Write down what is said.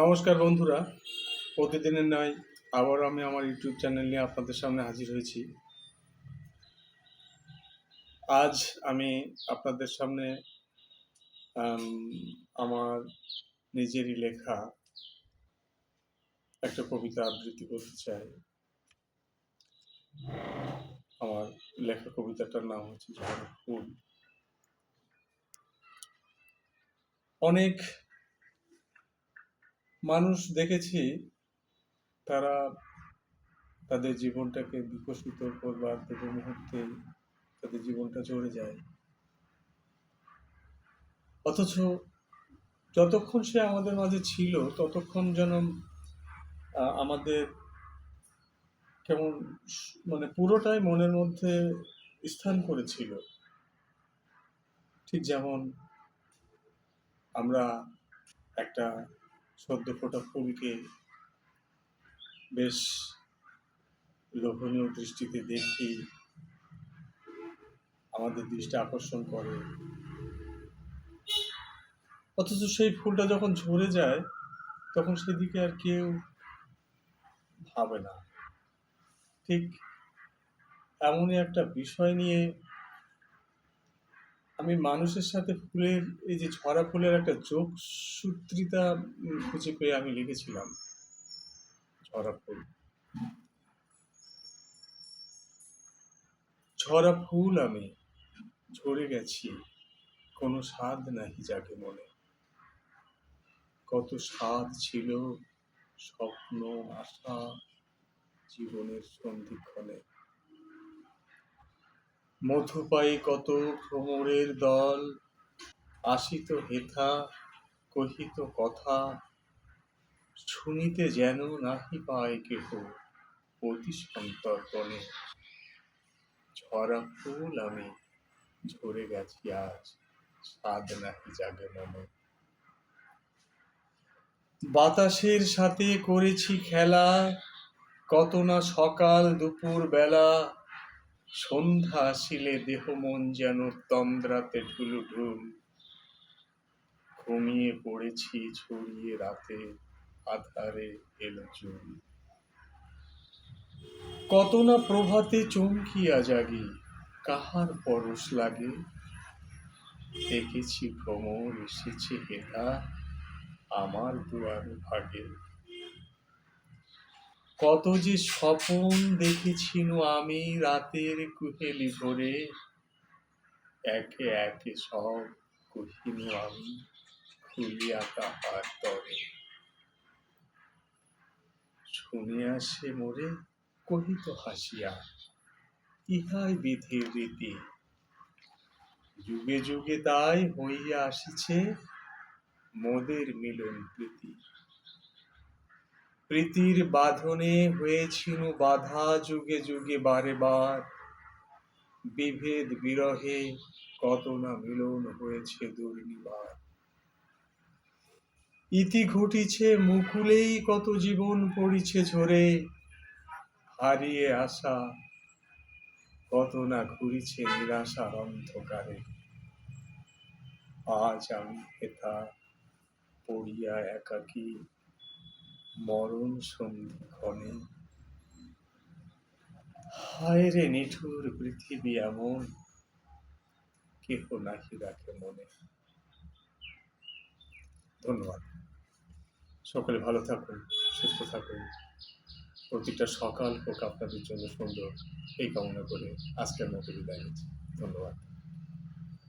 নমস্কার বন্ধুরা, প্রতিদিনের নয় আবার আমি আমার ইউটিউব চ্যানেল নিয়ে আপনাদের সামনে হাজির হয়েছি। আজ আমি আপনাদের সামনে আমার নিজেরই লেখা একটা কবিতা আবৃত্তি করতে চাই। আমার লেখা কবিতাটার নাম হচ্ছে অনেক মানুষ দেখেছি, তারা তাদের জীবনটাকে বিকশিত করবার দেবো মুহূর্তে তাদের জীবনটা চলে যায়। অথচ যতক্ষণ সে আমাদের মাঝে ছিল, ততক্ষণ যেন আমাদের কেমন মানে পুরোটাই মনের মধ্যে স্থান করেছিল। ঠিক যেমন আমরা একটা সদ্য ফোটা ফুলকে বেশ লোভনীয় দৃষ্টিতে দেখি, আমাদের দৃষ্টি আকর্ষণ করে। অথচ সেই ফুলটা যখন ঝরে যায়, তখন সেদিকে আর কেউ ভাবে না। ঠিক এমনই একটা বিষয় নিয়ে আমি মানুষের সাথে ফুলের, এই যে ছড়া ফুলের একটা যোগসূত্রিতা খুঁজে পেয়ে আমি লিখেছিলাম ঝরা ফুল। ঝরা ফুল আমি ঝরে গেছি, কোনো স্বাদ নাহি যাকে মনে। কত স্বাদ ছিল স্বপ্ন, আশা, জীবনের সন্ধিক্ষণে। মধু পাই কত ভ্রমরের দল? আসিত হেথা, কহিত কথা, শুনিতে যেন নাহি পায় কেহ অতি সন্তর্পণে ঝরা ফুল আমি ঝরে গেছি আজ, স্বাদ নাহি জাগে মনে। বাতাসের সাথে করেছি খেলা, কত না সকাল দুপুর বেলা সন্ধ্যা আসিলে দেহ মন যেন তন্দ্রাতে ঢুলু ঢুল ঘুমিয়ে পড়েছি, ছড়িয়ে রাতে আধারে এলো চুল। কত না প্রভাতে চমকিয়া জাগি, কাহার পরশ লাগে? দেখেছি ভ্রমর এসেছে হেতা, আমার দুয়ার ভাগে কত যে স্বপন দেখেছিনু আমি রাতের কুহেলি ভরে। একে একে সব কহিনু আমি খুলিয়া তাহার তরে। শুনিয়া সে মোরে কহিত হাসিয়া, ইহাই বিধির রীতি। যুগে যুগে তাই হইয়া আসিছে মোদের মিলন প্রীতি। প্রীতির বাঁধনে হয়েছিল বাধা যুগে যুগে বারে বার। বিভেদ বিরহে কত না মিলন হয়েছে দুর্নিবার। ইতি ঘটিছে মুকুলেই কত জীবন পড়িছে ঝরে, হারিয়ে আসা কত না ঘুরিছে নিরাশার অন্ধকারে। আজ আমি পড়িয়া একাকী মরণ সন্ধিক্ষণে। হায় রে নিঠুর পৃথিবী এমন, কেহ নাহি রাখে মনে। ধন্যবাদ। সকলে ভালো থাকুন, সুস্থ থাকুন। প্রতিটা সকাল হোক আপনাদের জন্য সুন্দর, এই কামনা করে আজকের মতো বিদায় ধন্যবাদ।